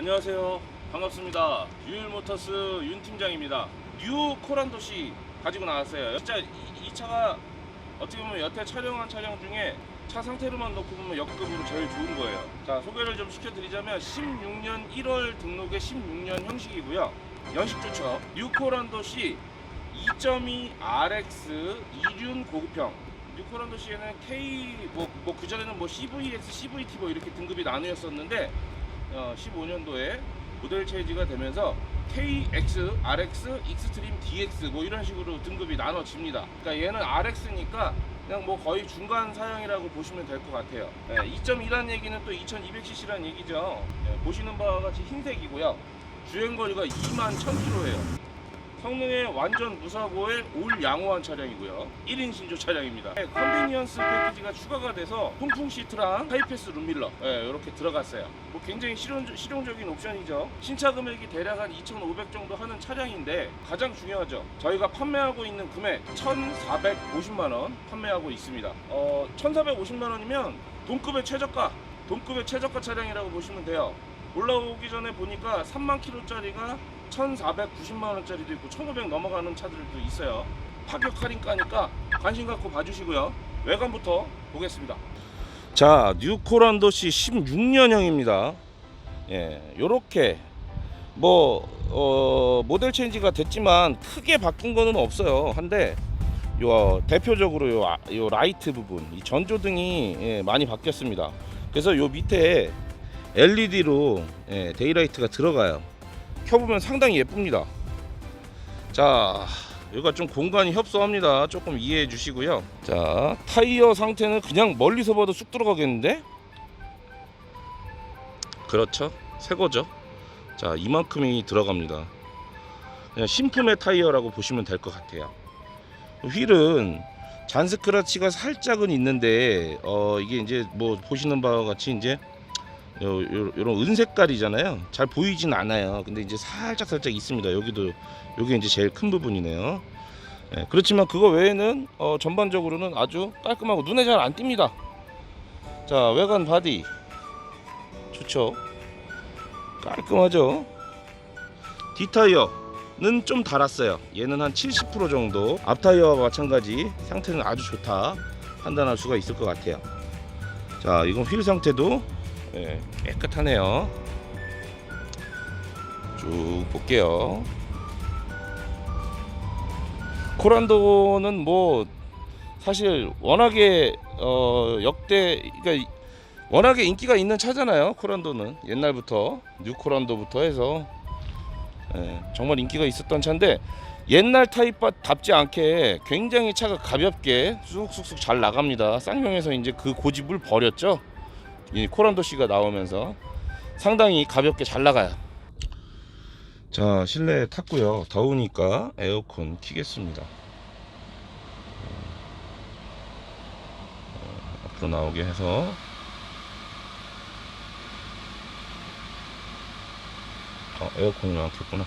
안녕하세요. 반갑습니다. 유일모터스 윤 팀장입니다. 뉴 코란도시 가지고 나왔어요. 진짜 이, 이 차가 어떻게 보면 여태 촬영한 차량 중에 차 상태로만 놓고 보면 역급으로 제일 좋은 거예요. 자, 소개를 좀 시켜드리자면 16년 1월 등록의 16년 형식이고요. 연식 좋죠. 뉴 코란도시 2.2 RX 이륜 고급형. 뉴 코란도시에는 K 뭐 뭐 그전에는 뭐 CVX, CVT 뭐 이렇게 등급이 나뉘었었는데 어, 15년도에 모델 체인지가 되면서 KX, RX, 익스트림, DX 뭐 이런 식으로 등급이 나눠집니다. 그러니까 얘는 RX니까 그냥 뭐 거의 중간 사양이라고 보시면 될 것 같아요. 2.1란 얘기는 또 2200cc란 얘기죠. 예, 보시는 바와 같이 흰색이고요. 주행 거리가 2만 1000km예요. 성능에 완전 무사고의 올 양호한 차량이고요. 1인 신조 차량입니다. 네, 컨비니언스 패키지가 추가가 돼서 통풍 시트랑 하이패스 룸밀러 이렇게 들어갔어요. 뭐 굉장히 실용, 실용적인 옵션이죠. 신차 금액이 대략 한 2,500 정도 하는 차량인데 가장 중요하죠. 저희가 판매하고 있는 금액 1,450만 원 판매하고 있습니다. 어, 1,450만 원이면 동급의 최저가, 동급의 최저가 차량이라고 보시면 돼요. 올라오기 전에 보니까 3만 킬로짜리가 1,490만 원짜리도 있고 1,500 넘어가는 차들도 있어요. 파격 할인가니까 관심 갖고 봐주시고요. 외관부터 보겠습니다. 자, 뉴코란도시 16년형입니다. 예, 요렇게 뭐 어, 모델 체인지가 됐지만 크게 바뀐 거는 없어요. 한데 요 대표적으로 요, 아- 요 라이트 부분, 이 전조등이 예, 많이 바뀌었습니다. 그래서 요 밑에 LED로 예, 데이라이트가 들어가요. 켜보면 상당히 예쁩니다. 자, 여기가 좀 공간이 협소합니다. 조금 이해해 주시고요. 자, 타이어 상태는 그냥 멀리서 봐도 쑥 들어가겠는데? 그렇죠. 새 거죠. 자, 이만큼이 들어갑니다. 그냥 신품의 타이어라고 보시면 될 것 같아요. 휠은 잔 스크래치가 살짝은 있는데 어 이게 이제 뭐 보시는 바와 같이 이제 요, 요, 요런 은색깔이잖아요. 잘 보이진 않아요. 근데 이제 살짝 살짝 있습니다. 여기도 여기 이제 제일 큰 부분이네요. 예, 그렇지만 그거 외에는 어, 전반적으로는 아주 깔끔하고 눈에 잘 안 띕니다. 자 외관 바디 좋죠. 깔끔하죠. 뒷타이어는 좀 달았어요. 얘는 한 70% 정도. 앞타이어와 마찬가지 상태는 아주 좋다 판단할 수가 있을 것 같아요. 자 이건 휠 상태도 예, 깨끗하네요. 쭉 볼게요. 코란도는 뭐 사실 워낙에 어 역대 그러니까 워낙에 인기가 있는 차잖아요. 코란도는 옛날부터 뉴 코란도부터 해서 예, 정말 인기가 있었던 차인데 옛날 타입답지 않게 굉장히 차가 가볍게 쑥쑥쑥 잘 나갑니다. 쌍용에서 이제 그 고집을 버렸죠. 이 코란도 씨가 나오면서 상당히 가볍게 잘 나가요. 자 실내에 탔고요. 더우니까 에어컨 키겠습니다. 어, 앞으로 나오게 해서 어, 에어컨이 안 켰구나.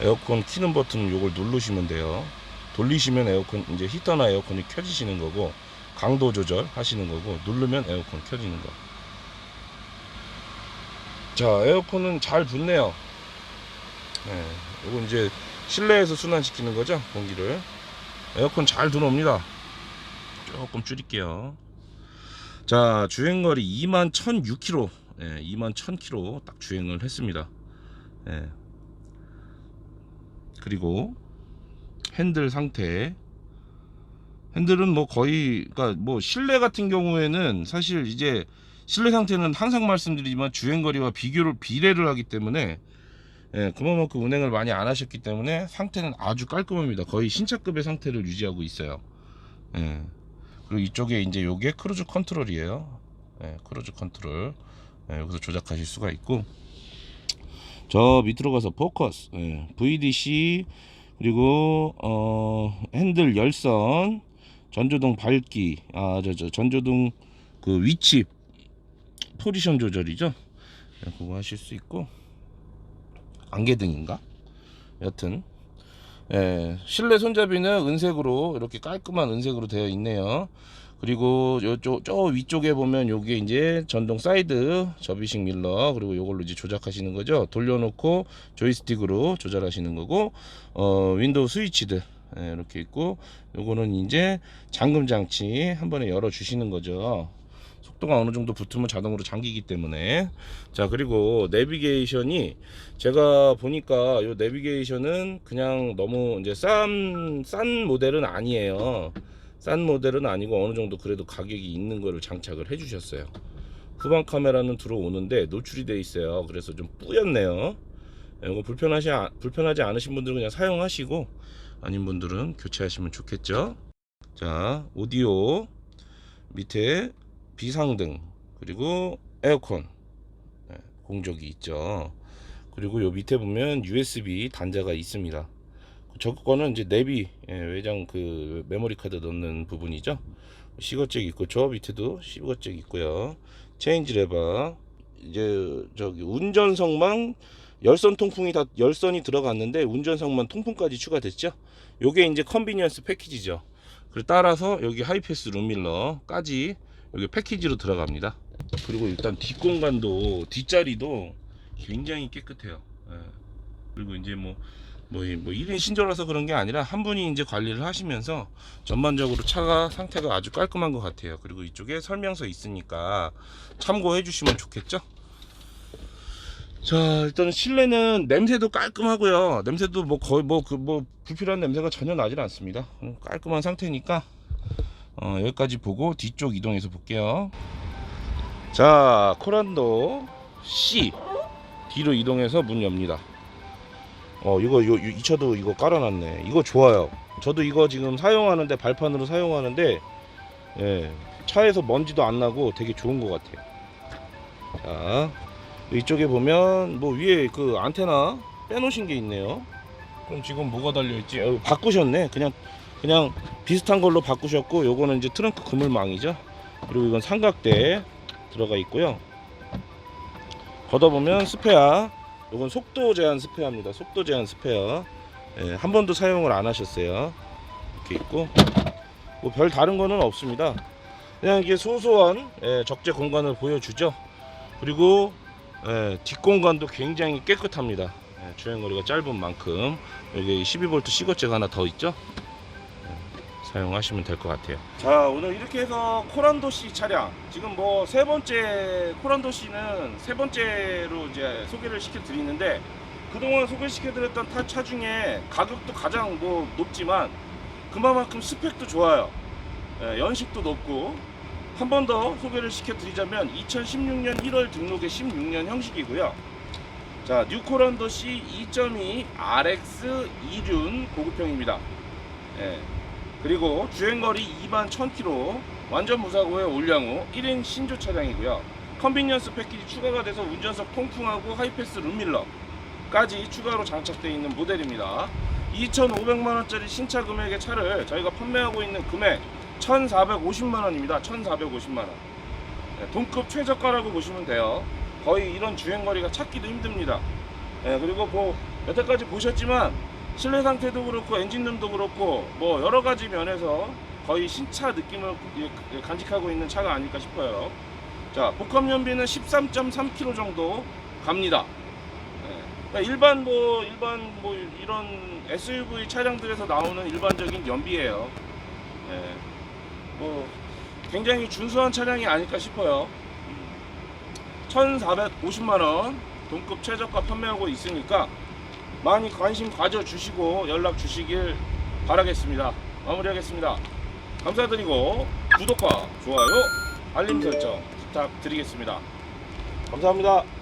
에어컨 키는 버튼 요걸 누르시면 돼요. 돌리시면 에어컨 이제 히터나 에어컨이 켜지시는 거고 강도 조절 하시는 거고 누르면 에어컨 켜지는 거. 자 에어컨은 잘 붙네요. 네, 이거 이제 실내에서 순환시키는 거죠 공기를. 에어컨 잘 들어옵니다. 조금 줄일게요. 자 주행거리 2만 1,006km, 예, 2만 1,000km 딱 주행을 했습니다. 예. 그리고 핸들 상태 핸들은 뭐 거의 그러니까 뭐 실내 같은 경우에는 사실 이제 실내 상태는 항상 말씀드리지만 주행거리와 비교를 비례를 하기 때문에 예, 그만큼 운행을 많이 안 하셨기 때문에 상태는 아주 깔끔합니다. 거의 신차급의 상태를 유지하고 있어요. 예. 그리고 이쪽에 이제 요게 크루즈 컨트롤이에요. 예, 크루즈 컨트롤. 예, 여기서 조작하실 수가 있고 저 밑으로 가서 포커스, 예, VDC 그리고 어, 핸들 열선, 전조등 밝기, 아 저 저 전조등 그 위치 포지션 조절이죠. 예, 그거 하실 수 있고 안개등인가? 여튼 예, 실내 손잡이는 은색으로 이렇게 깔끔한 은색으로 되어 있네요. 그리고 요쪽 저 위쪽에 보면 요게 이제 전동 사이드 접이식 밀러 그리고 요걸로 이제 조작하시는 거죠. 돌려놓고 조이스틱으로 조절하시는 거고 어 윈도우 스위치들 예, 이렇게 있고 요거는 이제 잠금 장치 한 번에 열어 주시는 거죠. 속도가 어느 정도 붙으면 자동으로 잠기기 때문에 자 그리고 내비게이션이 제가 보니까 요 내비게이션은 그냥 너무 이제 싼 싼 모델은 아니에요. 싼 모델은 아니고 어느 정도 그래도 가격이 있는 거를 장착을 해 주셨어요. 후방 카메라는 들어오는데 노출이 돼 있어요. 그래서 좀 뿌였네요. 이거 불편하시 불편하지 않으신 분들은 그냥 사용하시고 아닌 분들은 교체하시면 좋겠죠. 자 오디오 밑에 비상등 그리고 에어컨 네, 공조기 있죠. 그리고 요 밑에 보면 USB 단자가 있습니다. 저 거는 이제 내비 예, 외장 그 메모리 카드 넣는 부분이죠. 시거잭 있고 저 밑에도 시거잭 있고요. 체인지 레버 이제 저기 운전석만 열선 통풍이 다 열선이 들어갔는데 운전석만 통풍까지 추가됐죠. 요게 이제 컨비니언스 패키지죠. 그리고 따라서 여기 하이패스 룸밀러까지 여기 패키지로 들어갑니다. 그리고 일단 뒷공간도 뒷자리도 굉장히 깨끗해요. 예. 그리고 이제 뭐 뭐, 이- 뭐 1인 신조라서 그런 게 아니라 한 분이 이제 관리를 하시면서 전반적으로 차가 상태가 아주 깔끔한 것 같아요. 그리고 이쪽에 설명서 있으니까 참고해 주시면 좋겠죠? 자, 일단 실내는 냄새도 깔끔하고요. 냄새도 뭐 거의 뭐그뭐 불필요한 냄새가 전혀 나질 않습니다. 음, 깔끔한 상태니까 어, 여기까지 보고 뒤쪽 이동해서 볼게요. 자, 코란도 C 뒤로 이동해서 문 엽니다. 어 이거 이거 이 차도 이거 깔아놨네. 이거 좋아요. 저도 이거 지금 사용하는데 발판으로 사용하는데 예 차에서 먼지도 안 나고 되게 좋은 것 같아요. 자 이쪽에 보면 뭐 위에 그 안테나 빼놓으신 게 있네요. 그럼 지금 뭐가 달려 있지? 어, 바꾸셨네. 그냥 그냥 비슷한 걸로 바꾸셨고 요거는 이제 트렁크 그물망이죠. 그리고 이건 삼각대 들어가 있고요. 걷어보면 스페어 이건 속도 제한 스페어입니다. 속도 제한 스페어. 예, 한 번도 사용을 안 하셨어요. 이렇게 있고 뭐 별 다른 거는 없습니다. 그냥 이게 소소한 예, 적재 공간을 보여주죠. 그리고 예, 뒷공간도 굉장히 깨끗합니다. 예, 주행거리가 짧은 만큼 여기 12V 시거잭 하나 더 있죠. 예, 사용하시면 될 것 같아요. 자 오늘 이렇게 해서 코란도시 차량 지금 뭐 세 번째 코란도시는 세 번째로 이제 소개를 시켜 드리는데 그동안 소개시켜 드렸던 타 차 중에 가격도 가장 뭐 높지만 그만큼 스펙도 좋아요 예, 연식도 높고 한 번 더 소개를 시켜 드리자면 2016년 1월 등록의 16년 형식이고요. 자 뉴코란도시 2.2 RX 2륜 고급형입니다. 예, 그리고 주행거리 2만 1000km 완전 무사고의 올량 후 1인 신조 차량이고요. 컨비니언스 패키지 추가가 돼서 운전석 통풍하고 하이패스 룸밀러까지 추가로 장착되어 있는 모델입니다. 2,500만원짜리 신차 금액의 차를 저희가 판매하고 있는 금액 1,450만 원입니다 1,450만원 동급 최저가라고 보시면 돼요 거의 이런 주행 거리가 찾기도 힘듭니다 예, 그리고 뭐 여태까지 보셨지만 실내 상태도 그렇고 엔진룸도 그렇고 뭐 여러 가지 면에서 거의 신차 느낌을 예, 간직하고 있는 차가 아닐까 싶어요. 자, 복합 연비는 13.3km 정도 갑니다. 예, 그러니까 일반 뭐 일반 뭐 이런 SUV 차량들에서 나오는 일반적인 연비예요. 예, 뭐 굉장히 준수한 차량이 아닐까 싶어요. 1,450만 원 동급 최저가 판매하고 있으니까 많이 관심 가져주시고 연락 주시길 바라겠습니다. 마무리하겠습니다. 감사드리고 구독과 좋아요, 알림 설정 부탁드리겠습니다. 감사합니다.